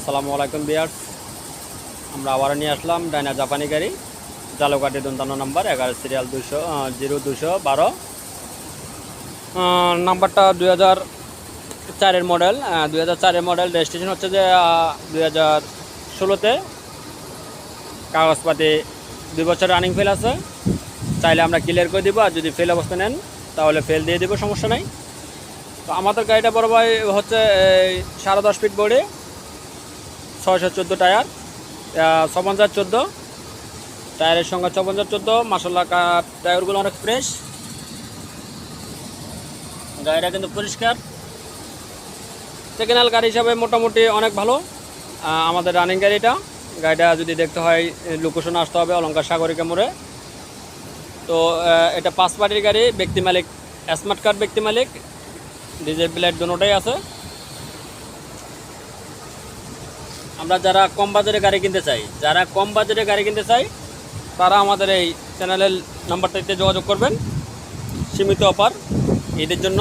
আসসালামু আলাইকুম বিয়ার্স। আমরা আবার নিয়ে আসলাম ডাইনা জাপানি গাড়ি জালুকাটি দন্তান্ন নাম্বার, এগারো সিরিয়াল দুশো জিরো দুশো বারো। নাম্বারটা দুই হাজার চারের মডেল দুই হাজার চারের মডেল। রেজিস্ট্রেশন হচ্ছে যে দুই হাজার ষোলোতে। কাগজপাতি দুই বছর রানিং ফেল আছে। চাইলে আমরা ক্লিয়ার করে দিব, আর যদি ফেল অবস্থা নেন, তাহলে ফেল দিয়ে দিব, সমস্যা নাই। তো আমাদের গাড়িটা বড় ভাই হচ্ছে, এই সাড়ে দশ ফিট বডি ছয়শো চোদ্দ টায়ার ছপঞ্চাশ চোদ্দ। টায়ারের সঙ্গে ছপঞ্চাশ চোদ্দ। মাসাল্লা টায়ারগুলো অনেক ফ্রেশ। গাড়িটা কিন্তু পরিষ্কার। সেকেন্ড হ্যান্ড গাড়ি হিসাবে মোটামুটি অনেক ভালো। আমাদের রানিং গাড়িটা। গাড়িটা যদি দেখতে হয় লোকেশনে আসতে হবে অলঙ্কার সাগরিকা মোড়ে তো এটা পাঁচ পার্টির গাড়ি, ব্যক্তি মালিক স্মার্ট কার্ড ব্যক্তি মালিক। ডিজেল প্লেট দুটোটাই আছে। আমরা যারা কম বাজারে গাড়ি কিনতে চাই, যারা কম বাজারে গাড়ি কিনতে চাই, তারা আমাদের এই চ্যানেলের নাম্বারটাতে যোগাযোগ করবেন। সীমিত অফার এদের জন্য।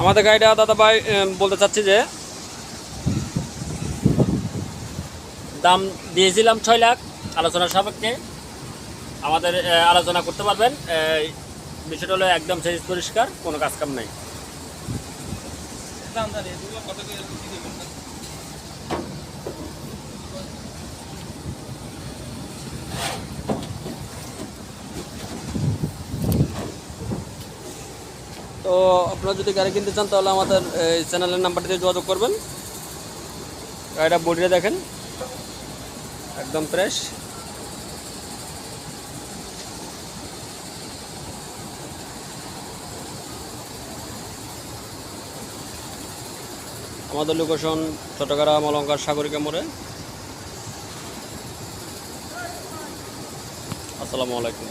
আমাদের গাড়িটা দাদা ভাই বলতে চাচ্ছি যে, দাম দিয়েছিলাম ছয় লাখ আলোচনার সাপেক্ষে আমাদের আলোচনা করতে পারবেন। বিষয়টা হলো একদম সেরিজ পরিষ্কার, কোনো তো আপনারা যদি গাড়ি কিনতে চান, তাহলে আমাদের এই চ্যানেলের নাম্বারটিতে যোগাযোগ করবেন। গাড়িটা বডিটা দেখেন, একদম ফ্রেশ আমাদের লোকেশন চট্টগ্রাম অলঙ্কার সাগরিকা মোড়ে। আসসালামু আলাইকুম।